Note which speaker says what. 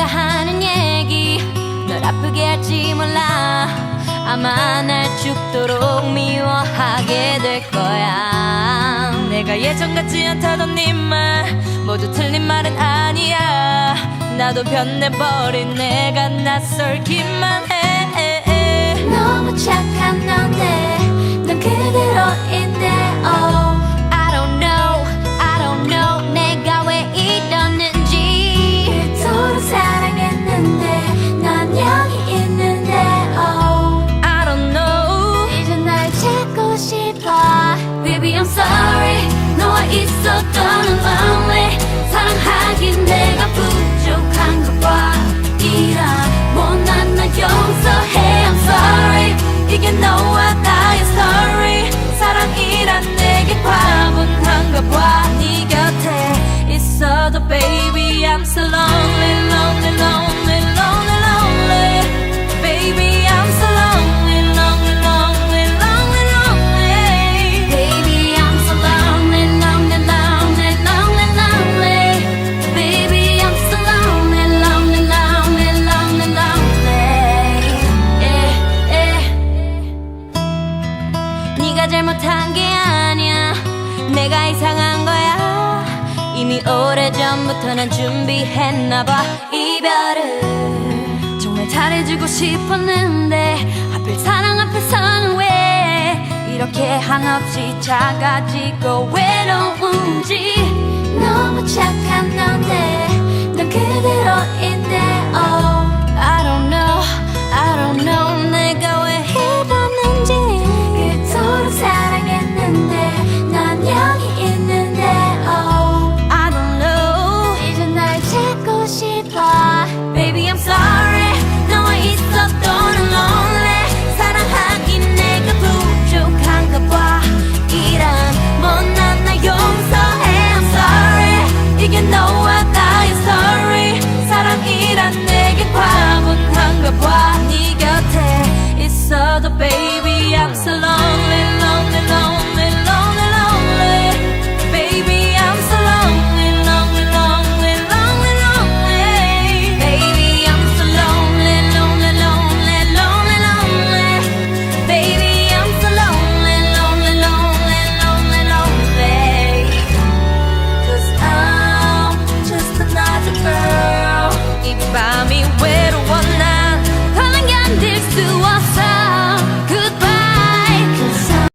Speaker 1: 내가 하는 얘기. 널 아프게 할지 몰라. 아마 날 죽도록 미워하게 될 거야.
Speaker 2: 내가 예전 같지 않다던 네 말 모두 틀린 말은 아니야. 나도 변해버린 내가 낯설기만 해
Speaker 1: 싶어. Baby I'm sorry. 너와 있었던 lonely 사랑하긴 내가 부족한 것봐 이런 못난 나 용서해. I'm sorry. 이게 너와 나의 story.
Speaker 2: 사랑이란 내게 과분한가 봐네 곁에 있어도 baby I'm so lonely
Speaker 1: 잘못한 게 아니야. 내가 이상한 거야. 이미 오래전부터 난 준비했나 봐 이별을. 정말 잘해주고 싶었는데 하필 사랑 앞에서는 왜 이렇게 한없이 작아지고 외로운지 So